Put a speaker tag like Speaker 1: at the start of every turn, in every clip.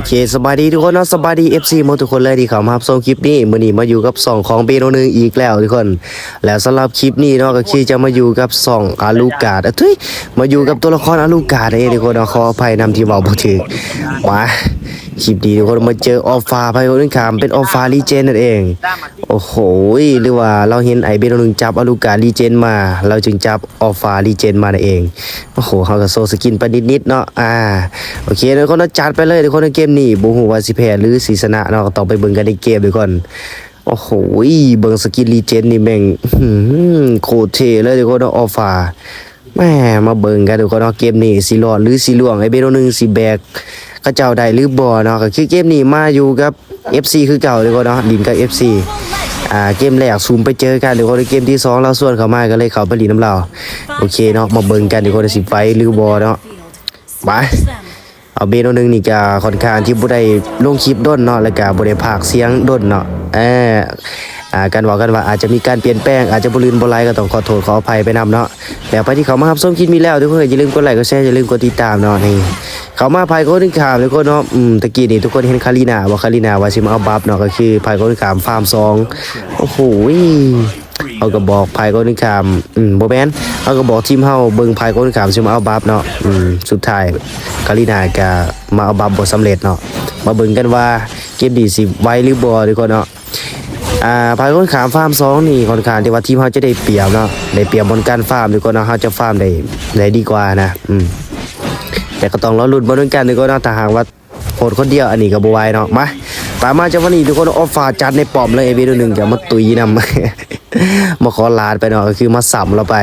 Speaker 1: โอเคสบายดีทุกคนเนาะสบายดีเอฟซีหมดทุกคนเลยที่เข้ามารับชมคลิปนี้มื้อนี้มาอยู่กับสองของเบโนนึงอีกแล้วทุกคน แล้วสำหรับคลิปนี้เนาะก็คือจะมาอยู่กับสองอาลูกาดเอ้ยมาอยู่กับตัวละครอาลูกาดเองทุกคนเนาะขออภัยนำที่เอาบ่ถึกมา คลิปนี้ทุกคนมาเจอออฟฟาไพคนนึงขามเป็นออฟฟาลีเจนนั่นเอง โอ้โหหรือว่าเราเห็นไอเบนนึงจับอลูกาลีเจนมา เราจึงจับออฟฟาลีเจนมานั่นเองโอ้โหเขาก็โซสกินไปนิดๆเนาะอ่าโอเคทุกคนจัดไปเลยทุกคนในเกมนี้บูฮูวาสิแพ้หรือสิชนะเนาะต้องไปเบิ่งกันในเกมทุกคนโอ้โหเบิ่งสกินรีเจนนี่แม่งโคตรเท่เลยทุกคนเนาะออฟฟาแม่มาเบิ่งกันทุกคนเนาะเกมนี้สิรอดหรือสิล่วงไอเบนนึงสิแบก ก็เจ้าได้หรือบ่เนาะก็คือเกมนี้มาอยู่กับ FC คือเก่าทุกคนเนาะดินกับ FC อ่าเกมแรกซูมไปเจอกันเดี๋ยวคนในเกมที่สองเราส่วนเขามาก็เลยเขาไปหลีน้ำเราโอเคเนาะมาเบิ่งกันดี๋ยวคนจะสิไฟหรือบอเนาะไปเอาเบนเอาหนึงนี่ก็ค่อนข้างที่บ่ได้ลงคลิปด้นเนาะแล้วก็บ่ได้พากเสียงด้นเนาะเอออ่ากันว่ากันว่าอาจจะมีการเปลี่ยนแปลงอาจจะบ่ลืนบ่ไลก็ต้องขอโทษขออภัยไปนํเนาะ แล้วไปที่เขามาครับชมคลิปมีแล้วทุกคนอย่าลืมกดไลค์กดแชร์อย่าลืมกดติดตามเนาะนี่เขามาภายคนนึงขามทุกคนเนาะอืมตะกี้นี่ทุกคนเห็นคารินาว่าคารินาว่าสิมาเอาบัฟเนาะก็คือภายคนนึงขามฟาร์มสองโอ้โหเขาก็บอกภายก้นขามอืมโบแมนเขาก็บอกทีมเฮาเบิ่งภายก้นขามสิมาเอาบัฟเนาะอืมสุดท้ายกาลินาก็มาเอาบัฟบ่สำเร็จเนาะมาเบิ่งกันว่าเกมดีสิไวหรือบ่ทุกคนเนาะ อ่าภายก้นขามฟาร์มสองนี่ค่อนข้างที่ว่าทีมเฮาจะได้เปรียบเนาะได้เปรียบบนการฟาร์มทุกคนเนาะเฮาจะฟาร์มได้ได้ดีกว่านะอืมแต่ก็ต้องรอลุ้นบนด้วยกันทุกคนเนาะถ้าหากว่าโหดคนเดียวอันนี้ก็บ่ไหวเนาะมาตามมาจากวันนี้ทุกคนออฟฟ้าจัดในป้อมเลยไอ้เบดหนึ่งจะมาตุยนำมาขอลาดไปเนาะก็คือมาสัมเราไป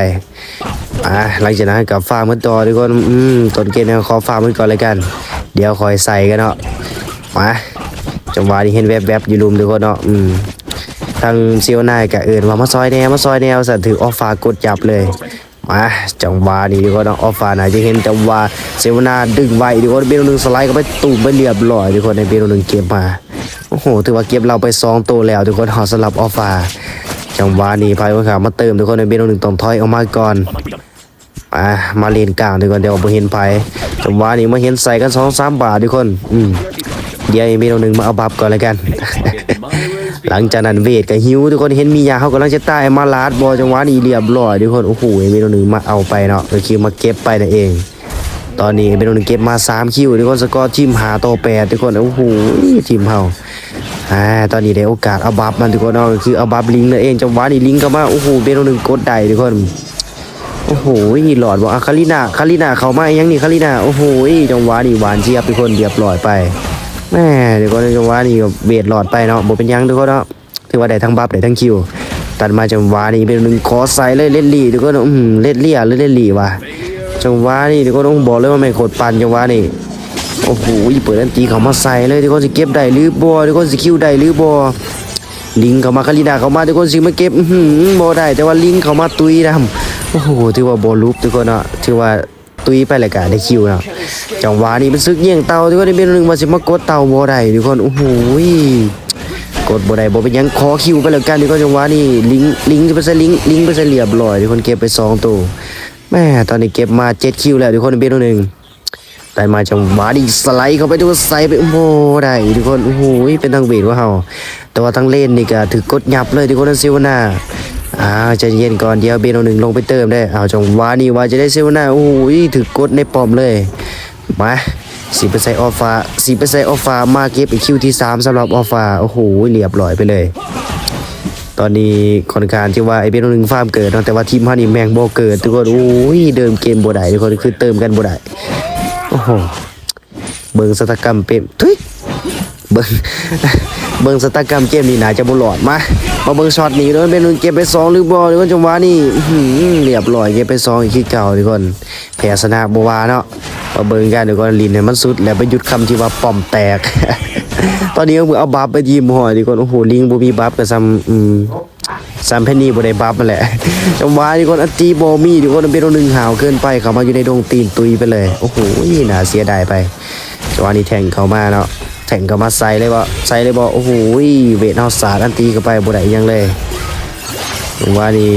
Speaker 1: อ่าหลังจากนั้นกับฟาร์มกันต่อทุกคนอืมต้นเกมเนี่ยขอฟาร์มกันก่อนเลยกัน เดี๋ยวคอยใส่กันเนาะมาจังหวะนี้เห็นแวบๆอยู่ลุมทุกคนเนาะอืม ทางเซียวนายกับเอินว่ามาซอยแนวมาซอยแนวสันถือออฟฟ้ากดจับเลยมาจังหวะนี้ทุกคนเนาะออฟฟ้าน่าจะเห็นจังหวะเซียวนาดึงไว้ทุกคนเบลหนึ่งสไลด์ก็ไปตูมไปเรียบร้อยทุกคนในเบลหนึ่งเก็บมาโอ้โหถือว่าเก็บเราไปสองตัวแล้วทุกคนหอสลับออฟฟ้าจังหวะนี้พายว่าขามาเติมทุกคนในเบลหนึ่งต้องถอยออกมาก่อนอ่ามาเลนกลางทุกคนเดี๋ยวบ่เห็นไผจังหวะนี้มาเห็นใส่กันสองสามบาททุกคนอืมเดี๋ยวไอ้เมนูหนึ่งมาเอาบัฟก่อนเลยกัน หลังจากนั้นเวทกับฮิวทุกคนเห็นมียาเขากำลังจะตายมาลาดบอจังหวะนี้เรียบร้อยทุกคนโอ้โหไอ้เมนูหนึ่งมาเอาไปเนาะก็คือมาเก็บไปนั่นเอง ตอนนี้เมนูหนึ่งเก็บมาสามคิวทุกคนสกอร์ทีมหาต่อแปดทุกคนโอ้โหทีมเฮาอ่าตอนนี้ได้โอกาสเอาบัฟมันทุกคนเนาะก็คือเอาบัฟลิงนั่นเองจังหวะนี้ลิงก็มาโอ้โหเมนูหนึ่งกดได้ทุกคนโอ้โหหลอดบอกอะคารินาคารินาเขามาอีกยังนี่คารินาโอ้โหจังหวะนี่หวานเจี๊ยบทุกคนเรียบร้อยไป แม่เดี๋ยวก็จังหวะนี่เวทหลอดไปเนาะบ่เป็นยังทุกคนเนาะถือว่าได้ทั้งบัฟได้ทั้งคิวตัดมาจังหวะนี่เป็นหนึ่งคอใสเลยเล่นลี่ทุกคนอืมเล่นเลี่ยหรือเล่นลี่วะจังหวะนี่ทุกคนต้องบอกเลยว่าไม่โคตรปันจังหวะนี่โอ้โหเปิดอันตีเขามาใส่เลยทุกคนสิเก็บได้หรือบ่ทุกคนสิคิวได้หรือบ่ลิงเขามาคารินาเขามาทุกคนสิมาเก็บอื้อหือบ่ได้แต่ว่าลิงเขามาตุยดำโอ้โหถือว่าบอลลูปทุกคนเนาะถือว่า ตุยไปเลยกะได้คิวเนาะจังหวะนี้เป็นซึกเยี่ยงเตาทุกคนในเบนหนึ่งมาสิมากดเตาบ่ได้ทุกคนโอ้โหกดบ่ได้บ่เป็นยังขอคิวไปแล้วกันทุกคนจังหวะนี้ลิงลิงไปใส่ลิงลิงไปใส่เรียบร้อยทุกคนเก็บไปสองตัวแม่ตอนนี้เก็บมาเจ็ดคิวแล้วทุกคนในเบนหนึ่งแต่มาจังหวะนี้สไลด์เข้าไปทุกคนใส่ไปโอ้โหได้ทุกคนโอ้โหเป็นทางเบรกว่าเฮาแต่ว่าทางเล่นนี่ก็ถือกดยับเลยทุกคนเซวนา อ่าใจเย็นก่อนเดี๋ยวเบนเอาหนึ่งลงไปเติมได้เอาจังวะนี้ว่าจะได้เซลหน้าโอ้โหถือกดในปอมเลยมาสีเปอร์เซ็นต์ออฟฟ้าสีเปอร์เซ็นต์ออฟฟ้ามาเก็บอีกคิวที่สามสำหรับออฟฟ้าโอ้โหเรียบร้อยไปเลย ตอนนี้ค่อนข้างที่ว่าไอเบนเอาหนึ่งฟาร์มเกิดแต่ว่าทีมฮานี่แมงโบเกิดทุกคนโอ้ยเดิมเกมโบได้ทุกคนคือเติมกันโบได้โอ้โหเบิ่งสถานกรรมเป็นทุย เบิ่งเบิ่งสตากรรมเกมนี่นาจะบ่หลอดมามาเบิ่งช็อตนี้ด้วยเป็นเก็บไปสองหรือบ่ทุกคนจังหวะนี้อื้อหือเรียบร้อยเก็บไปสองอีกคือเก่าทุกคนแพ้ชนะบ่ว่าเนาะมาเบิ่งกันทุกคนลินให้มันสุดแล้วไปหยุดคำที่ว่าป้อมแตก ตอนนี้ก็มือเอาบัฟไปยิมหอยทุกคนโอ้โหลิงบ่มีบัฟก็ซ้ำอืมซ้ำเพนนี่บ่ได้บัฟนั่นแหละจังหวะนี้คนอันตีบ่มีทุกคนเป็นตัวหนึ่งหาวเกินไปเขามาอยู่ในดงตีนตุยไปเลยโอ้โหน่าเสียดายไปจังหวะนี้แทงเขามาเนาะ แข่งกับมาใส่เลยบ่ใส่เลยบ่โอ้โหเวทเฮาสาดอันตีเข้าไปบ่ได้ยังเลยผมว่านี่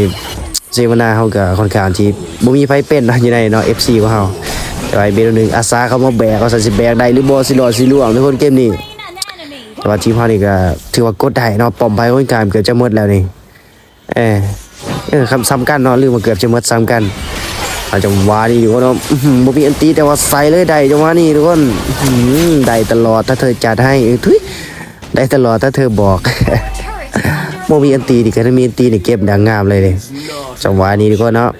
Speaker 1: เซวนาเฮาก็ค่อนข้างที่บ่มีไผเป็นนะอยู่ในเนาะ FC ของเฮาแต่ว่าไอเบลหนึ่งอาสาเขามาแบกเขาใส่สิแบกได้หรือบ่สิรอดสิล่วงทุกคนเกมนี้แต่ว่าทีมเขานี่ก็ถือว่ากดได้เนาะปอมไปคนกลางเกือบจะหมดแล้วนี่เออเออคำซ้ำกันเนาะลืมมาเกือบจะหมดซ้ำกัน อาจังหวะนี่อยู่เนาะอื้อหือบ่มีอันตีแต่ว่าใส่เลยได้จังหวะนี้ทุกคนได้ตลอดถ้าเธอจัดให้ทุยได้ตลอดถ้าเธอบอกบ่มีอันตีนี่ก็ถ้ามีอันตีนี่เก็บดังงามเลยเลยจังหวะนี้ทุกคนเนาะ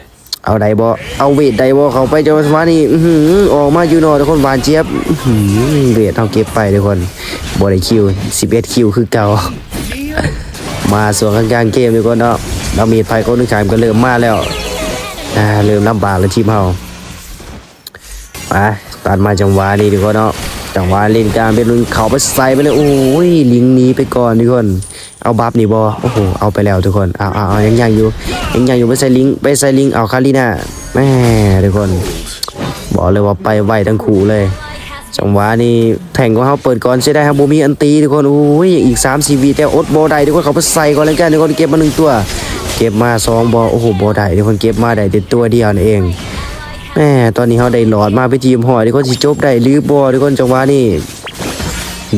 Speaker 1: เอาได้บ่เอาเวทได้บ่เขาไปจังหวะนี้ออกมาอยู่นาะทุกคนหวานเจี๊ยบเวทเอาเก็บไปทุกคนบ่ได้คิว11คิวคือเก่ามาส่วนกลางเกมทุกคนเนาะเรามีภัยคนหนึ่งขายก็เริ่มมาแล้ว อ่าเริ่มลำบากแล้วทีมเฮาไปตัดมาจังหวะนี้ทุกคนเนาะจังหวะเล่นกลางเป็นลุนเขาไปใส่ไปเลยโอ้ยลิงนี้ไปก่อนทุกคนเอาบัฟนี่บอโอ้โหเอาไปแล้วทุกคนเอาเอาเอายังยังอยู่ยังยังอยู่ไปใส่ลิงไปใส่ลิงเอาคาริน่าแม่ทุกคน บอกเลยว่าไปไวทั้งคู่เลย จังหวะนี้แข่งของเขาเปิดก่อนใช่ได้ครับบูมีอันตีทุกคนโอ้ยอีก3 4วีแต่อดบอได้ทุกคนเขาไปใส่ก่อนแล้วกันทุกคนเก็บมาหนึ่งตัว ก็บมาสองบอโอ้โหบอได้ทุกคนเก็บมาได้แต่ตัวเดียวนั่นเองแม่ตอนนี้เขาได้หลอดมาไปทีมหอยทุกคนสิจบได้หรือบอทุกคนจังหวะนี้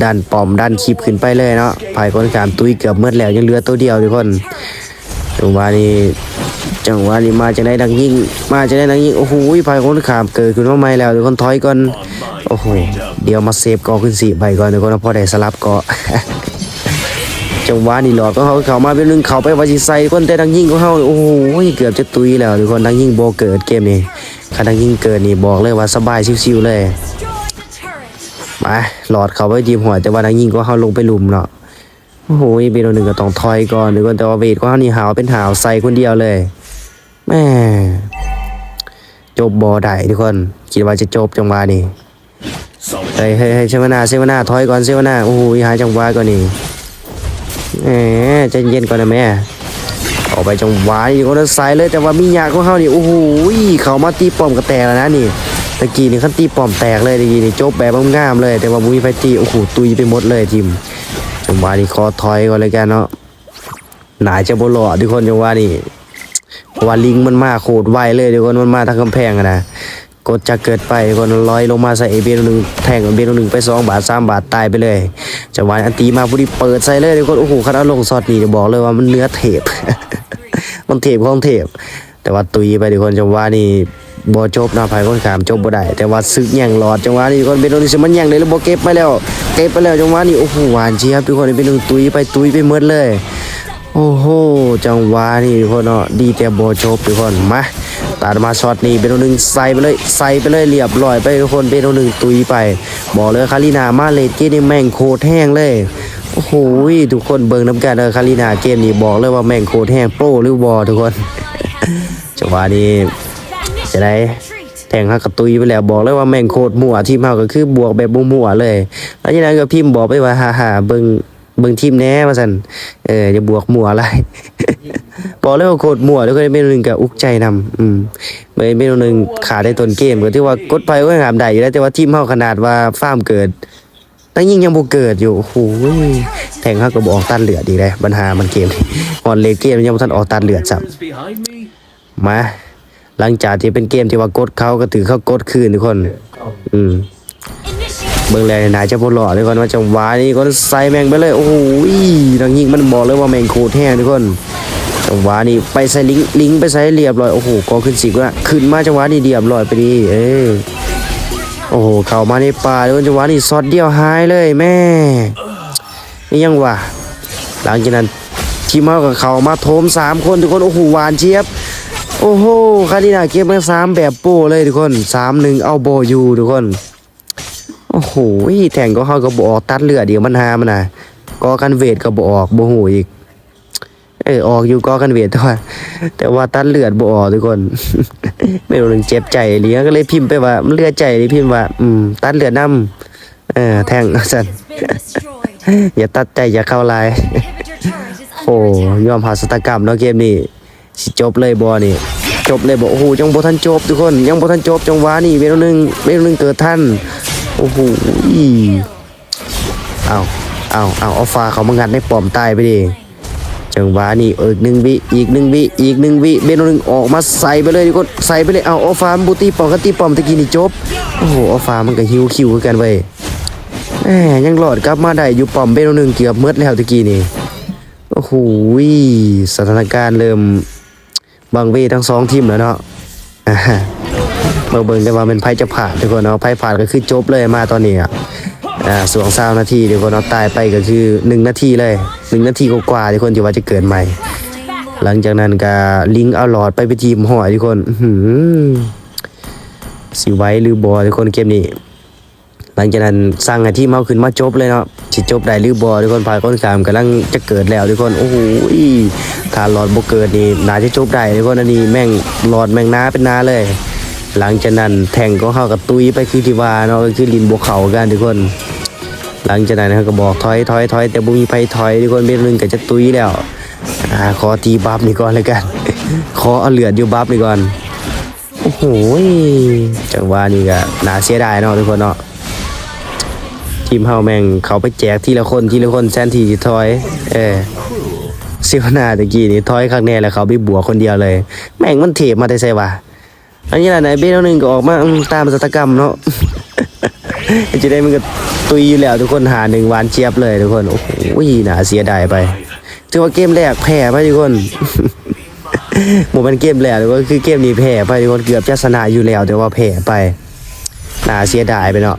Speaker 1: ดันปอมดันคลิปขึ้นไปเลยเนาะภายคนการตุยเกือบเมื่อแล้วยังเหลือตัวเดียวทุกคนจังหวะนี้จังหวะนี้มาจะได้ดังยิ่ง มาจะได้ดังยิ่งโอ้โหภายคนขามเกิดขึ้นมาใหม่แล้วทุกคนถอยก่อนโอ้โหเดี๋ยวมาเซฟกอขึ้นสี่ใบก่อนทุกคนพราะได้สลับเกาะ จังหวะนี้หลอดก็เขาเขามาเป็นหนึ่งเขาไปวาจิใส่คนแต่ดังยิงของเขาโอ้โหเกือบจะตุยแล้วทุกคนดังยิงโบเกิดเกมนี้ถ้าดังยิงเกิดนี่บอกเลยว่าสบายชิวๆเลยมาหลอดเขาไปทีมหัวแต่ว่าดังยิงก็เขาลงไปลุมเนาะโอ้โหเบโนหนึ่งก็ต้องถอยก่อนทุกคนแต่ว่าเวทก็เขานี่หาวเป็นหาวใส่คนเดียวเลยแม่จบบอได้ทุกคนคิดว่าจะจบจังหวะนี้เฮ้ยเฮ้ยเฮ้ยเซวนาเซวนาถอยก่อนเซวนาโอ้โหหายจังหวะก่อนนี่ แหมใจเย็นก่อนนะแม่ออกไปจังหวะนี่คนละสายเลยแต่ว่ามียาของเขานี่โอ้โหเขามาตีป้อมกระแตกแล้วนะนี่ตะกี้นี่เขาตีป้อมแตกเลยตะกี้นี่จบแบบงามๆเลย แต่ว่าบุ้ยไฟตีโอ้โหตุยไปหมดเลยทีมจังหวะนี้คอถอยก่อนเลยกันเนาะหนาจะบหลอดทุกคนจังหวะนี้เพราะว่าลิงมันมาโคตรไวเลยเดี๋ยวคนมันมาทางกำแพงนะ กดจะเกิดไปคนลอยลงมาใส่เอเบนหนึ่งแทงเบนหนึ่งไปสองบาทสามบาทตายไปเลยจังหวะอันตีมาพอดีเปิดใส่เลยเดี๋ยวคนโอ้โหคณะลงซอดนี่เดี๋ยวบอกเลยว่ามันเนื้อเทปมันเทปของเทปแต่ว่าตุยไปเดี๋ยวคนจังหวะนี่บอจบนะภายคนขามจบบ่ได้ แต่ว่าซึกแย่งหลอดจังหวะนี้คนเป็นโดนิสมันแย่งเลยแล้วบอเก็บไปแล้วเก็บไปแล้วจังหวะนี้โอ้โหหวานเจี๊ยบทุกคนเป็นหนึ่งตุยไปตุยไปหมดเลย โอ้โหจังหวะนี่ทุกคนเนาะดีแต่โบจบทุกคนมา ตัดมาช็อตนี้เป็นตัวหนึ่งใส่ไปเลยใส่ไปเลยเรียบร้อยไปทุกคนเป็นตัวหนึ่งตุยไป บอกเลยคารินามาเลดเกมนี่แม่งโคตรแห้งเลยโอ้โหทุกคนเบิ่งน้ำกันเลยคารินาเกมนี้บอกเลยว่าแม่งโคตรแห้งโปรหรือบอทุกคนจังหวะนี้จะได้แทงฮักกระตุยไปแล้วบอกเลยว่าแม่งโคตรมั่วทีมเฮาก็คือบวกแบบมั่วเลย แล้วจากนั้นก็พิมพ์บอกไปว่าฮ่าๆเบิ่งเบิ่งทีมแน่ว่าซั่นเอออย่าบวกมั่วอะไร บอกเลยว่าโคตรมั่วแล้วก็เมนูหนึ่งกับอุกใจนำอืมเมนูหนึ่งขาดได้ต้นเกมก็ที่ว่ากดไปก็งามได้อยู่แล้วแต่ว่าทีมเฮาขนาดว่าฟาร์มเกิดตั้งยิ่งยังบ่เกิดอยู่โอ้โหแทงเฮาก็บ่ออกตัดเลือดอีกเลยปัญหามันเกมนี้ก่อนเลกเกมยังบ่ทันออกตัดเลือดซ้ำ
Speaker 2: behind me.
Speaker 1: มาหลังจากที่เป็นเกมที่ว่ากดเขาก็ถือเขากดคืนทุกคน อืมเบิ่งแลนายจะบ่หล่อทุกคนว่าจังหวะนี้ก็ใส่แม่งไปเลย โอ้โหดังยิงมันบอกเลยว่าแม่งโคตรแห้งทุกคน จังหวะนี้ไปใส่ลิงลิงไปใส่เรียบร้อยโอ้โหกอขึ้นสิกว่าขึ้นมาจังหวะนี้เรียบร้อยไปดีเออโอ้โหเข้ามาในป่าทุกคนจังหวะนี้ซอดเดียวหายเลยแม่นี่ยังวะหลังจากนั้นทีมเฮากับเขามาโถมสามคนทุกคนโอ้โหหวานเจี๊ยบโอ้โหคารินาเก็บมาสามแบบโป้เลยทุกคนสามหนึ่งเอาโบอยูทุกคนโอ้โหแทงก็เขาก็บออกตัดเลือดเดี๋ยวมันหามันนะกอกันเวทก็บออกโบหูอีก เออออกอยู่กอกันเวทแต่ว่าแต่ว่าตัดเลือดบออกทุกคน ไม่รู้หนึ่งเจ็บใจเลี้ยงก็เลยพิมพ์ไปว่ามันเลือดใจเลยพิมพ์ว่า อืม ตัดเลือดน้ำเออแทงสันอย่าตัดใจอย่าเข้าลายโอ้ยอมหาสตกรรมเนาะเกมนี้สิจบเลยบอนี่จบเลยบอกโอ้โหยังบ่ทันจบทุกคน ยังบ่ทันจบจังหวะนี่เวลาหนึงเวลาหนึงเกิดทันโอ้โหเอาเอาเอาเอาฟ้าเขามางัดในปอมตายไปดิ จังหวะนี้อีกหนึ่งวิอีกหนึ่งวิอีกหนึ่งวิเบนหนึ่งออกมาใส่ไปเลยทุกคนใส่ไปเลยเอาออฟฟาร์มบูตีปอมกันตีปอมตะกี้นี่จบโอ้โหออฟฟาร์มมันก็ฮิวคิวกันเว้ยแหมยังหลอดกลับมาได้อยู่ปอมเบนหนึ่งเกือบเมืดแล้วตะกี้นี่โอ้โหสถานการณ์เริ่มบางเวทั้งสองทีมแล้วเนาะอ่ามาเบิ่งกันว่าเป็นไพ่จะผ่านทุกคนเนาะไพ่ผ่านก็คือจบเลยมาตอนนี้อะ อ่าสวงเศร้านาทีเดี๋ยวคนเอาตายไปก็คือหนึ่งนาทีเลยหนึ่งนาทีกว่าๆที่คนที่ว่าจะเกิดใหม่ หลังจากนั้นก็ลิงเอาหลอดไปไปทีมหอยทุกคนหือสิไว้หรือบอทุกคนเกมนี้ หลังจากนั้นสร้างอาทีมเฮาขึ้นมาจบเลยเนาะสิจบได้หรือบอทุกคนพายคนขามกำลังจะเกิดแล้วทุกคนโอ้โหถ้าหลอดบ่เกิดนี่น่าจะจบได้ทุกคนอันนี้แม่งหลอดแม่งน้าเป็นน้าเลยหลังจากนั้นแทงก็เข้ากับตุยไปคือที่ว่าเนาะคือลินบวกเขากันทุกคน หลังจากนั้นเขาก็บอกถอยถอยถอยแต่บุมีไปถอยทุกคนเบ็ดนึงก็จะตุ้ยแล้วอ่าขอตีบัฟนี่ก่อนเลยกัน ขอเอาเหลือดอยู่บัฟนี่ก่อนโอ้โหจังหวะนี้ก็น่าเสียดายเนาะทุกคนเนาะทีมเฮาแม่งเขาไปแจกทีละคนทีละคนแซนทีถอย เออเซียวหน้าตะกี้นี่ถอยข้างแน่แล้วเขาไปบวกคนเดียวเลย แม่งมันเทปมาแต่ไสวะอันนี้แหละไหนเบ้หนึ่งก็ออกมาตามสตกรรมเนาะจะได้มันก็ ตุยอยู่แล้วทุกคนหาหนึ่งวานเจี๊ยบเลยทุกคนโอ้โหหนาเสียดายไปถือว่าเกมแรกแพ้ไปทุกคนหมดเป็นเกมแรกทุกคนคือเกมนี้แพ้ไปทุกคนเกือบจะชนะอยู่แล้ว แต่ว่าแพ้ไปหนาเสียดายไปเนาะ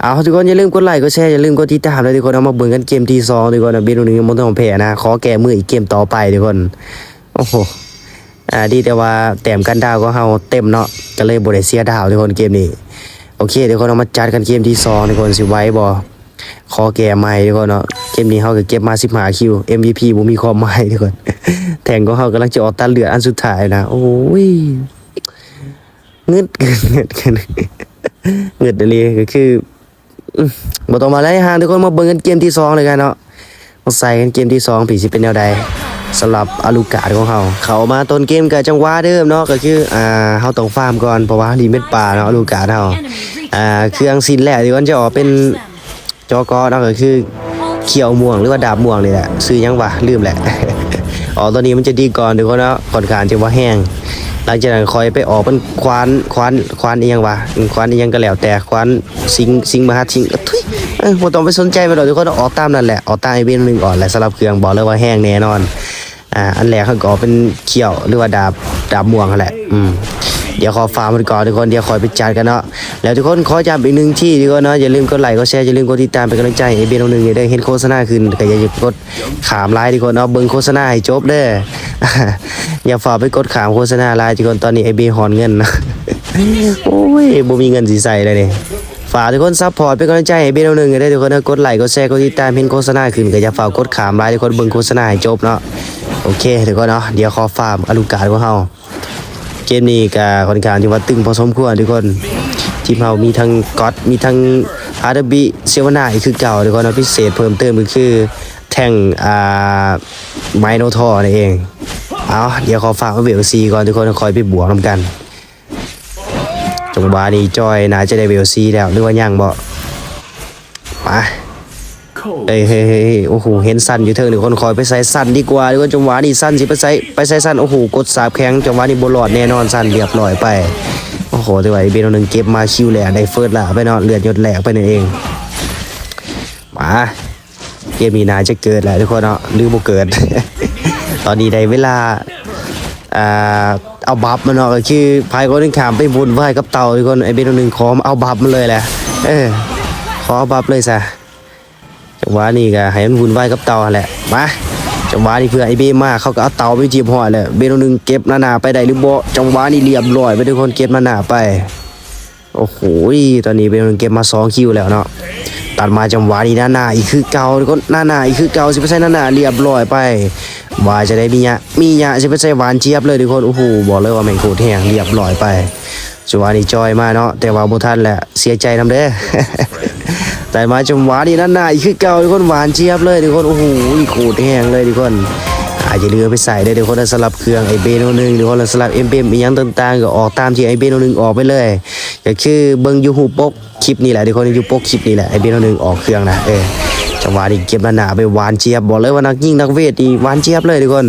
Speaker 1: เอาทุกคนอย่าลืมกดไลค์กดแชร์อย่าลืมกดติดตามเลยทุกคนเอามาเบิ่งกันเกมที่สองทุกคนนะเบนหนึ่งมันต้องแพ้นะขอแก้มืออีกเกมต่อไปทุกคนโอ้โหอ่าดีแต่ว่าแต้มกันดาวก็เฮาเต็มเนาะก็เลยบ่ได้เสียดาวทุกคนเกมนี้ อเคเดี๋ยวคนเอามาจัดกันเกมที่สองทุกคนสิไว้บ่ขอแก้ใหม่ทุกคนเนาะเกมนี้เฮาก็เก็บมา15คิว MVP บ่มีความหมายทุกคนแทงก็เฮากำลังจะออกตัดเลืออันสุดท้ายนะ โอ้ยเงึดเกินเงึดเกินเงึดเลยก็คือบ่ต้องมาไล่หาทุกคนมาเบิ่งกันเกมที่สองเลยกันเนาะมาใส่กันเกมที่สองผีสิเป็นแนวใด สำหรับอาลูกาดของเขา เขามาต้นเกมกับจังหวะเดิมเนาะก็คืออ่าเขาต้องฟาร์มก่อนเพราะว่าดีเม็ดป่าเนาะอาลูกาดเขาอ่าเครื่องสินแหละที่มันจะออกเป็นจอกอเนาะก็คือเขียวม่วงหรือว่าดาบม่วงนี่แหละซื้อยังวะลืมแหละอ๋อตัวนี้มันจะดีก่อนเดี๋ยวเขาเนาะก่อนการจะว่าแห้งหลังจากนั้นคอยไปออกเป็นควานควานควานอียังวะควานอียังก็แล้วแต่ควานสิงสิงมหาสิงทุยเออบ่ต้องไปสนใจไปหรอกทุกคนออกตามนั่นแหละออกตามไอเบนหนึ่งก่อนแหละสำหรับเครื่องบอกเลยว่าแห้งแน่นอน อ่าอันแรกเขาก็เป็นเขียวหรือว่าดาบดาบม่วงนั่นแหละอืมเดี๋ยวขอฟาร์มมันก่อนทุกคนเดี๋ยวคอยไปจัดกันเนาะแล้วทุกคนขอย้ำอีกหนึ่งที่ทุกคนเนาะอย่าลืมกดไลค์กดแชร์อย่าลืมกดติดตามเป็นกำลังใจให้เบนหนึ่งอย่าได้เห็นโฆษณาขึ้นก็อย่าลืมกดขามไลน์ทุกคนเนาะเบิ่งโฆษณาให้จบเด้ออย่าฝากไปกดขามโฆษณาไลน์ทุกคนตอนนี้ไอเบหอนเงินนะโอ้ยบ่มีเงินสิใสเลยเนี่ยฝากทุกคนซัพพอร์ตเป็นกำลังใจให้เบนหนึ่งได้ทุกคนเนาะกดไลค์กดแชร์กดติดตามเห็นโฆษณาขึ้นก็อย่าฝากกดขามไลน์ทุกคนเบิ่งโฆษณาให้จบเนาะ โอเคเดี๋ยวก่อนเนาะเดี๋ยวขอฟาร์มอลูกาดของเฮาเกมนี้ก็ค่อนข้างที่ว่าตึงพอสมควรทุกคนทีมเฮามีทั้งก๊อตมีทั้งอาร์บิเซวนาอีกคือเก่าทุกคนเนาะพิเศษเพิ่มเติมก็คือแท่งอ่าไมโนทอนั่นเองเอาเดี๋ยวขอฝากไว้เวลซีก่อนทุกคนคอยไปบวกนำกันจังหวะนี้จอยนาจะได้เวลซีแล้วหรือว่ายังบ่มา เอ้ยเฮ้ยเฮ้ยโอ้โห เห็นสั้นอยู่เทิงหนึ่งคนคอยไปใส่สั้นดีกว่าดีกว่าจังหวะนี้สั้นสิไปใส่ไปใส่สั้นโอ้โห กดสาบแข็งจังหวะนี้บอลอดแน่นอนสั้นเรียบร้อยไป โอ้โหแต่ว่าไอ้เบนหนึ่งเก็บมาคิวแหลกได้เฟิร์สละไปนาะเลือดหยดแหลกไปนั่นเอง มาเกมนี้น่าจะเกิดแหละทุกคนเนาะหรือบ่เกิด ตอนนี้ได้เวลาอ่าเอาบัฟมันเนาะก็คือพายคนหนึงขามไปบุญไหว้กับเต่าทุกคนไอ้เบนหนึ่งขอมเอาบัฟมันเลยแหละเออขอเอาบัฟเลยซะ จังหวะนี้ก็ให้มันวุ่นวายกับเตาแหละมาจังหวะนี้เพื่อไอเบมาเขาก็เอาเตาไปจีบหอยเลยเบนหนึ่งเก็บหน้าหนาไปได้หรือบ่จังหวะนี้เรียบร้อยไปทุกคนเก็บหน้าหนาไปโอ้โหตอนนี้เบนหนึ่งเก็บมาสองคิวแล้วเนาะตัดมาจังหวะนี้หน้าหนาอีกคือเก่าทุกคนหน้าหนาอีกคือเก่าสิไปใส่หน้าหนาเรียบร้อยไปว่าจะได้มียะมียะสิไปใส่หวานเจี๊ยบเลยทุกคนโอ้โหบอกเลยว่าแมงโคตรแห้งเรียบร้อยไปจังหวะนี้จอยมาเนาะแต่ว่าบ่ทันแหละเสียใจนํเด้อ แต่มาจังหวะนี้นั่นน่ะอีกคือเก่าทุกคนหวานเจี๊ยบเลยทุกคนโอ้โหขูดแห้งเลยทุกคนอาจจะเรือไปใส่ได้ทุกคนสลับเครื่องไอเบโนหนึ่งทุกคนสลับเอ็มเบมอีกยังต่างๆก็ออกตามที่ไอเบโนหนึ่งออกไปเลยก็คือเบิงยูฮูปกคลิปนี่แหละทุกคนยูปกคลิปนี่แหละไอ้เบนหนึ่งออกเครื่องนะเออ จังหวะนี้เก็บหนาๆไปหวานเจี๊ยบบอกเลยว่านักยิงนักเวทนี่หวานเจี๊ยบเลยทุกคน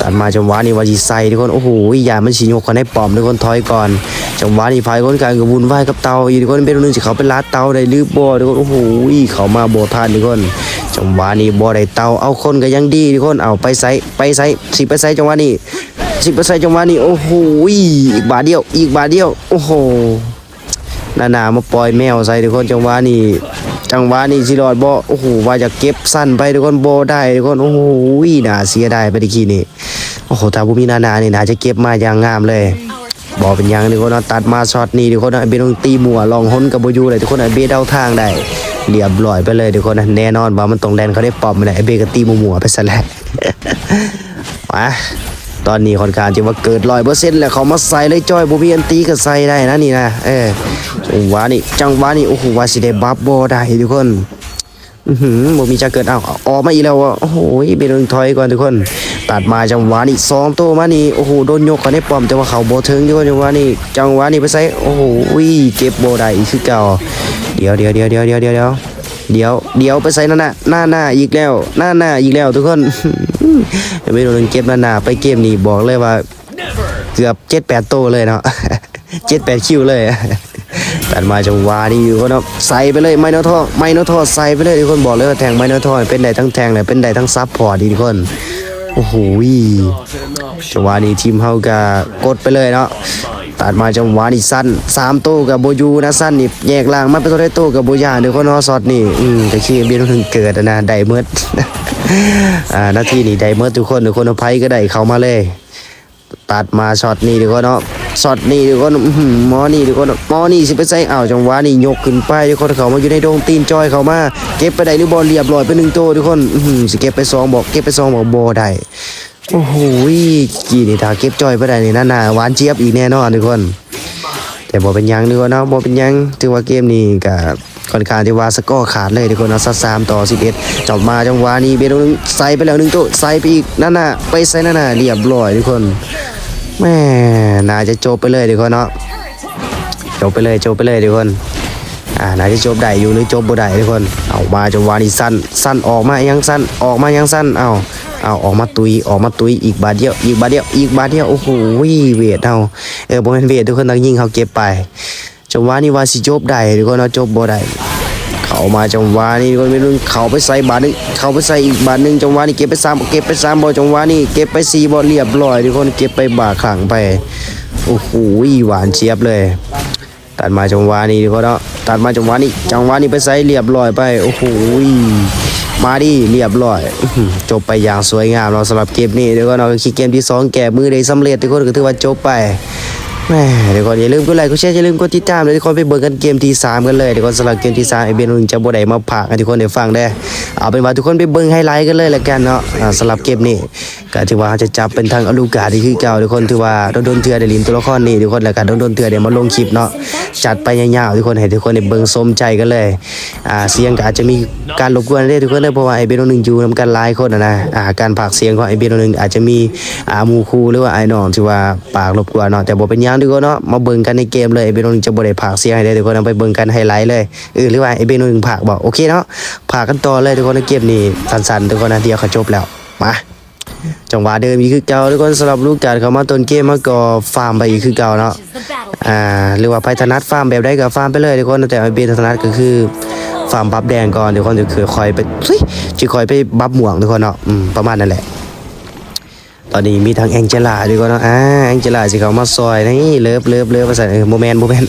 Speaker 1: ตัดมาจังหวะนี้วาสิใส่ทุกคนโอ้โหอย่ามันสิยกคนให้ปลอมทุกคนถอยก่อนจังหวะนี้ฝ่ายคนกลางก็วุ่นวายกับเตาอีกทุกคนเป็นหนึ่งสิเขาไปลัดเตาได้หรือบ่ทุกคนโอ้โหเขามาโบทันทุกคนจังหวะนี้บ่ได้เตาเอาคนก็ยังดีทุกคนเอาไปใส่ไปใส่สิไปใส่จังหวะนี้สิไปใส่จังหวะนี้โอ้โหอีกบาทเดียวอีกบาทเดียวโอ้โหนานามาปล่อยแมวใส่ทุกคนจังหวะนี้ จังหวะนี้สิรอดบ่โอ้โหว่าจะเก็บสั้นไปทุกคนบ่ได้ทุกคนโอ้โหน่าเสียดายไปตะกี้นี่โอ้โหถ้าบ่มีนานานี่น่าจะเก็บมาอย่างงามเลยบ่เป็นยังทุกคนนะตัดมาช็อตนี้ทุกคนเนะไอเบนต้องตีมัวลองหนกับบ่อยู่เลยทุกคนไอเบเดาทางได้เรียบร้อยไปเลยทุกคนนะแน่นอนว่ามันต้องแลนเขาได้ปอมไปเลยไอเบก็ตีมัวๆไปซะแล้วมา ตอนนี้ค่อนข้างจะว่าเกิดร้อยเปอร์เซ็นต์แล้วเขามาใส่เลยจอยบูบีอันตีก็ใส่ได้นะนี่นะเออจังหวะนี่จังหวะนี่โอ้โหว่าสิได้บัฟบอได้ทุกคนอือหือบ่มีจะเกิดเอาวออกมาอีกแล้วอะโอ้โหเบนถอยก่อนทุกคน ตัดมาจังหวะนี่สองตัวมานี่โอ้โหโดนยกกันได้ปอมแต่ว่าเขาโบถึงทุกคนจังหวะนี่จังหวะนี่ไปใส่โอ้โหเก็บโบได้อีกคือเก่าเดี๋ยวเดี๋ยวเดี๋ยวเดี๋ยวเดี๋ยวเดี๋ยวเดี๋ยวเดี๋ยวเดี๋ยวไปใส่นั่นน่ะหน้าหน้าอีกแล้วหน้าหน้าอีกแล้วทุกคน ไม่โดนเก็บหนาๆไปเกมนี้บอกเลยว่า เกือบเจ็ดแปดโตเลยเนาะเจ็ดแปดคิวเลยตัดมาจังหวะนี่อยู่คนเนาะใส่ไปเลยไมโนทอไมโนทอใส่ไปเลยทุกคนบอกเลยว่าแทงไมโนทอเป็นได้ทั้งแทงเลยเป็นได้ทั้งซับพอร์ตทุกคนโอ้โหจังหวะนี้ทีมเฮากะกดไปเลยเนาะตัดมาจังหวะนี้สั้นสามโตกับโบยูนะสั้นนี่แยกล่างมาเป็นตัวได้โตกับโบยาเดี๋ยวคนเนาะซอดนี่อืมต่ขี้เบียนถึงเกิดนะได้เมื่อ อ่าหน้าที่นี่ได้เมื่อทุกคนทุกคนอภัยก็ได้เข้ามาเลย ตัดมาช็อตนี้ดีกว่าเนาะช็อตนี้ดีกว่าอื้อหือหมอนี่ดีกว่าเนมอนี่สิไปใส่อ้าวจังหวะนี่ยกขึ้นไปทุกคนเขามาอยู่ในดงตีนจอยเขามาเก็บไปได้หรือบอลเรียบร้อยไปหนึ่งตัวทุกคนสิเก็บไปสองบอกเก็บไปสองบอกบอได้โอ้โหกี่นี่ถ้าเก็บจอยไปได้นี่น่าหนาหวานเจี๊ยบอีกแน่นอนทุกคน แต่บอกเป็นยังดีกว่าเนาะบอกเป็นยังถือว่าเกมนี้ก็ ค่อนข้างที่ว่าสกอร์ขาดเลยทุกคนเนาะสักสามต่อสิบเอ็ดจบมาจังหวะนี้เบลนึงใส่ไปแล้วหนึ่งตัวใส่ไปอีกนั่นน่ะไปใส่นั่นน่ะเรียบร้อยทุกคนแม่น่าจะจบไปเลยทุกคนเนาะจบไปเลยจบไปเลยทุกคนอ่าน่าจะจบได้อยู่หรือจบบ่ได้ทุกคนเอามาจังหวะนี้สั้นสั้นออกมายังสั้นออกมายังสั้นเอาเอาออกมาตุยออกมาตุยอีกบาทเดียวอีกบาทเดียวอีกบาทเดียวโอ้โหเวทเอาเออบ่แม่นเวททุกคนต้องยิงเขาเก็บไป จังหวะนี้ว่าสิจบได้หรือก็เนาะจบบ่ได้เขามาจังหวะนี้ก็ไม่รู้เขาไปใส่บาทหนึงเขาไปใส่อีกบาทหนึงจังหวะนี้เก็บไปสามเก็บไปสามบอจังหวะนี้เก็บไปสี่บอเรียบร้อยทุกคนเก็บไปบาทขังไปโอ้โหหวานเชียบเลยตัดมาจังหวะนี้ทุกคนเนาะตัดมาจังหวะนี้จังหวะนี้ไปใส่เรียบร้อยไปโอ้โหมาดิเรียบร้อยจบไปอย่างสวยงามเราสำหรับเกมนี้เดี๋ยวก็เนาะคือเกมที่สองแก่มือได้สำเร็จทุกคนก็ถือว่าจบไป แหมเดี๋ยวก่อนอย่าลืมกดไลค์กดแชร์อย่าลืมกดติดตามเลยทุกคนไปเบิ่งกันเกมที่สามกันเลยเดี๋ยวก่อนสำหรับเกมที่สามไอเบนจะบ่ได้มาพากให้ทุกคนได้ฟังได้เอาเป็นว่าทุกคนไปเบิ่งไฮไลท์กันเลยละกันเนาะสำหรับเกมนี้ก็ถือว่าจะจับเป็นทางอลูกาที่คือเก่าทุกคนถือว่าโดนๆเทื่อได้ลินตัวละครนี้ทุกคนแล้วก็โดนๆเทื่อเดี๋ยวมาลงคลิปเนาะจัดไปยาวๆทุกคนให้ทุกคนได้เบิ่งสมใจกันเลยอ่าเสียงก็อาจจะมีการรบกวนได้ทุกคนเลยเพราะว่าไอเบนหนึ่งอยู่นำกันหลายคนนะอ่าการพากเสียงของไอเบนหนึ่งอาจจะมีอ่ามูคูหรือว่าไอ้น้องที่ว่าปากรบกวนเนาะแต่บ่เป็นยังทุกคนเนาะมาเบิ่งกันในเกมเลยไอเบนหนึ่งจะบ่ได้พากเสียงให้ได้ทุกคนเอาไปเบิ่งกันไฮไลท์เลยเออหรือว่าไอเบนหนึ่งพากบอกโอเคเนาะพากกันต่อเลยทุกคนในเกมนี้สั้นๆทุกคนนะเดียวเขาจบแล้วมาจังหวะเดิมอีกคือเก่าทุกคนสำหรับลูกการเขามาต้นเกมมาก็ฟาร์มไปอีกคือเก่าเนาะอ่าหรือว่าไปถนัดฟาร์มแบบใดก็ฟาร์มไปเลยทุกคนแต่ไอเบนถนัดก็คือฟาร์มบัฟแดงก่อนเดี๋ยวคนจะคือคอยไปเฮ้ยจะคอยไปบัฟหมวงทุกคนเนาะประมาณนั่นแหละ ตอนนี้มีทางแองเจล่าด้วยก็เนาะอ่าแองเจล่าสิเขามาซอยนี่เลิฟเลิฟเลิฟภาษาโมเมนต์โมเมนต์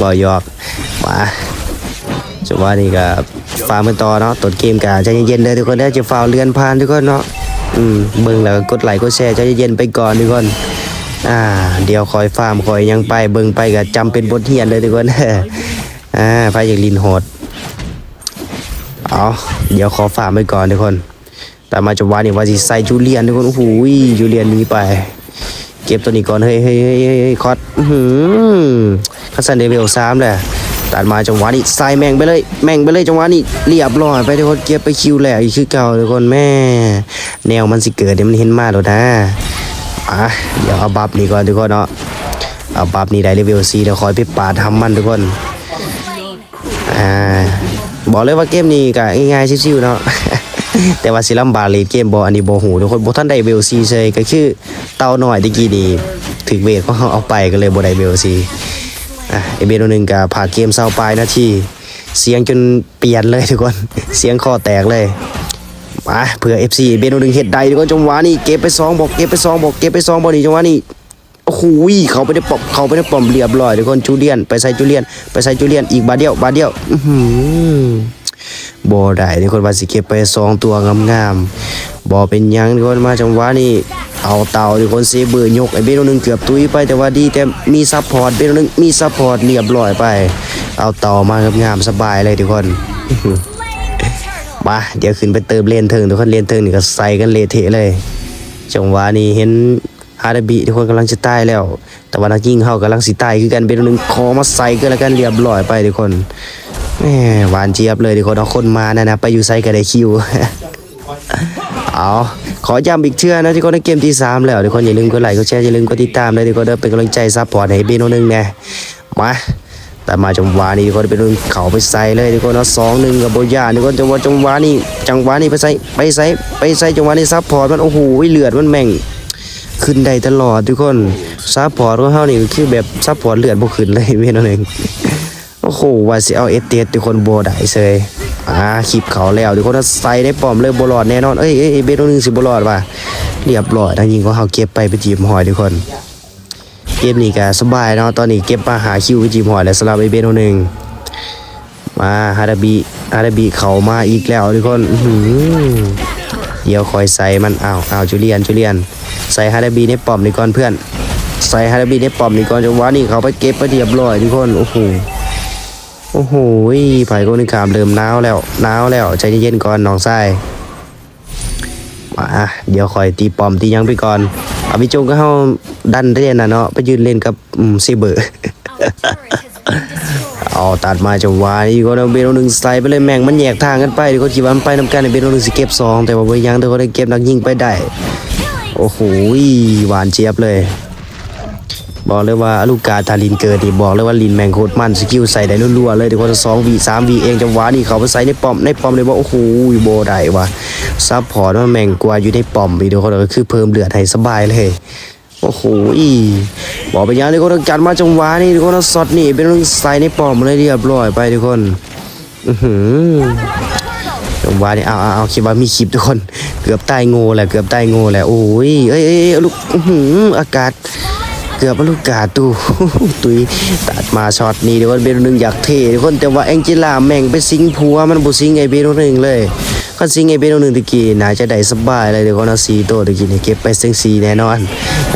Speaker 1: บ่หยอกมาจังหวะนี้ก็ฟาร์มกันต่อเนาะต้นเกมกะใจเย็นๆเลยทุกคนได้อจะฟาวเลือนผ่านทุกคนเนาะอืมเบิ่งแล้วก็กดไลค์กดแชร์ใจเย็นไปก่อนทุกคนอ่าเดี๋ยวคอยฟาร์มคอยยังไปเบิ่งไปก็จำเป็นบทเรียนเลยทุกคนอ่าพายจากลินโหดเอาเดี๋ยวขอฟาร์มไปก่อนทุกคน แต่มาจังหวะนี้ว่าสิใส่จูเลียนทุกคนโอ้โหจูเลียนนี้ไป เก็บตัวนี้ก่อนเฮ้ยเฮ้ยเฮ้ยเฮ้ยคอตหือคัสซันเดเวลสามเลยตัดมาจังหวะนี้ใส่แม่งไปเลย แม่งไปเลยจังหวะนี้เรียบร้อยไปทุกคนเก็บไปคิวแหลกอีกคือเก่าทุกคนแม่ แนวมันสิเกิดเดี๋ยวมันเห็นมาแล้วนะอะเดี๋ยวเอาบัฟนี่ก่อนทุกคนเนาะเอาบัฟนี่ได้เลเวล4แล้วคอยไปปาดทำมันทุกคนอ่าบอกเลยว่าเกมนี้ก็ง่ายๆชิวๆเนาะ แต่ว่าสิลำบากเลยเกมบออันนี้บ่หูทุกคนบ่ทันได้เวลซีเลยก็คือเต่าน้อยตะกี้นี่ถึงเวทของเขาเอาไปก็เลยบ่ได้เวลซีอะไอเบโนหนึงก็ผ่าเกมเศร้าปลายนาทีเสียงจนเปลี่ยนเลยทุกคนเสียงคอแตกเลยมาเผื่อ FC เบโนหนึงเฮ็ดได้ทุกคนจังหวะนี้เก็บไปสองบอกเก็บไปสองบอกเก็บไปสองบ่นี่จังหวะนี้โอ้โหเขาไปได้ปอบเขาไปได้ปอมเรียบร้อยทุกคนจูเลียน ไปใส่จูเลียน ไปใส่จูเลียนอีกบาเดียวบาเดียว อื้อ บอได้ทุกคนว่าสิเก็บไปสองตัวงามๆบอเป็นหยังทุกคนมาจังหวะนี้เอาเต่าทุกคนเซเบอร์ยกไอเบโนหนึ่งเกือบตุยไปแต่ว่าดีแต่มีซัพพอร์ตเบโนหนึ่งมีซัพพอร์ตเรียบร้อยไป เอาเต่ามางามๆสบายเลยทุกคนมาเดี๋ยวขึ้นไปเติมเลนเทิงทุกคนเลนเทิงนี่ก็ใส่กันเละเทะเลยจังหวะนี้เห็นฮาดาบิทุกคนกำลังจะตายแล้ว แต่ว่านักยิงเฮากำลังสิตายคือกันเป็นหนึ่งคอมาใส่กันแล้วกันเรียบร้อยไปทุกคน หวานเจี๊ยบเลยทุกคนเอาคนมานะนะไปอยู่ไซก็ไดคิวเอาขอย้ำอีกเชื่อนะทุกคนในเกมที่ 3 แล้วทุกคนอย่าลืมกดไลค์กดแชร์อย่าลืมกดติดตามเลยทุกคนเด้อเป็นกำลังใจซัพพอร์ตให้เบโนหนึ่งแน่มาแต่มาจังหวะนี้ทุกคนเป็นหนึ่งเขาไปใส่เลยทุกคนเอาสองหนึ่งกับโบย่าทุกคนจังหวะจังหวะนี้จังหวะนี้ไปใส่ไปใส่ไปใส่จังหวะนี้ซัพพอร์ตมันโอ้โหเลือดมันแม่งขึ้นได้ตลอดทุกคนซัพพอร์ตของเฮานี่คือแบบซัพพอร์ตเลือดบ่ขึ้นเลยเว้ยนั่นเอง โอ้โหว่าสิเอาเอสเตทุกคนบ่ได้เซยอ่าคลิปเขาแล้วทุกคนใส่ได้ป้อมเลยบ่รอดแน่นอนเอ้ยเอ้ยเอ้ยเบโนนึงสิบ่รอดว่ะเรียบร้อยทางยิงของเฮาเก็บไปไปจีมหอยทุกคน เกมนี้ก็สบายเนาะตอนนี้เก็บมาหาคิวไปจีมหอยแล้วสำหรับไอเบโนนึงมาฮาดาบิฮาดาบิเขามาอีกแล้วทุกคนหือเดี๋ยวคอยใส่มันอ้าวอ้าวจูเลียนจูเลียน ใส่ฮาราบีในป้อมนี่ก่อนเพื่อน ใส่ฮาราบีในป้อมนี่ก่อนจังหวะนี่เขาไปเก็บไปเรียบร้อยทุกคนโอ้โห โอ้โหไผ่คนนึงขามเริ่มหนาวแล้วหนาวแล้วใจเย็นๆก่อนน้องชายมาเดี๋ยวคอยตีปอมตียังไปก่อนอาพี่จงก็เฮาดันเรียนน่ะเนาะไปยืนเล่นกับอืมซีเบอร์เอาตัดมาจะวายก็เอาเบโนหนึ่งใส่ไปเลยแม่งมันแยกทางกันไปทุกคนคิดว่ามันไปนำกันในเบโนหนึ่งสิเก็บสองแต่ว่าไปยังทุกคนได้เก็บนักยิงไปได้ โอ้โหหวานเจี๊ยบเลย บอกเลยว่าลูกกาตาลินเกิดนี่บอกเลยว่าลินแมงโคตรมันสกิลใส่ได้รัวๆเลยทุกคนสองวีสามวีเองจังหวะนี่เขาไปใส่ในป้อมในป้อมเลยว่าโอ้โหโบได้ว่ะซับพอร์ตว่าแมงกว่าอยู่ในป้อมอีกทุกคนก็คือเพิ่มเลือดให้สบายเลยโอ้โหอีบอกไปยังทุกคนต้องจัดมาจังหวะนี่ทุกคนสอดนี่เป็นต้องใส่ในปอมเลยเรียบร้อยไปทุกคนจังหวะนี่เอาเอาเอาคิดว่ามีคลิปทุกคน เกือบตายโง่แหละเกือบตายโง่แหละโอ้ยเอ้ยเอ้ยลูกอื้อหืออากาศ เกือบลูกกาตูตุยตัดมาช็อตนี้เดี๋ยวเบโนหนึ่งอยากเททุกคนแต่ว่าแองเจล่าแม่งไปซิงผัวมันบุซิงไอเบโนหนึ่งเลย ก็ซิงไอเบโนหนึ่งตะกี้น่าจะได้สบายเลยเดี๋ยวคนเอาซีโตวตะกี้นี่เก็บไปเซ็งซีแน่นอน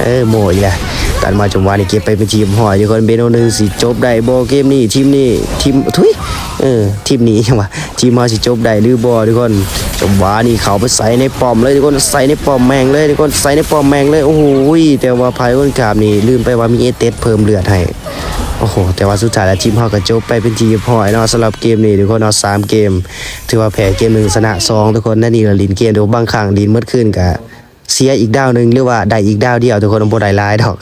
Speaker 1: เออโมยแหละตัดมาจังหวะนี้เก็บไปเป็นทีมหอยเดี๋ยวคนเบโนหนึ่งสิจบได้บ่เกมนี้ทีมนี้ทีมทุยเออทีมนี้จังหวะทีมมาสิจบได้หรือบ่ทุกคนจังหวะนี้เขาไปใส่ในป้อมเลยทุกคนใส่ในป้อมแมงเลยทุกคนใส่ในป้อมแมงเลยโอ้โหแต่ว่าภายคนกาบนี่ลืมไปว่ามีเอเตสเพิ่มเลือดให้ โอ้โห แต่ว่าสุดท้ายแล้วทีมเฮาก็จบไปเป็นทีมหอยเนาะสำหรับเกมนี้ทุกคนเนาะสามเกม ถือว่าแพ้เกมหนึ่งชนะสองทุกคนนั่นนี่ละลินเกมเดี๋ยวบางครั้งลินเมื่อคืนกะเสียอีกดาวหนึ่งหรือว่าได้อีกดาวเดียวทุกคนบ่ได้หลายดอก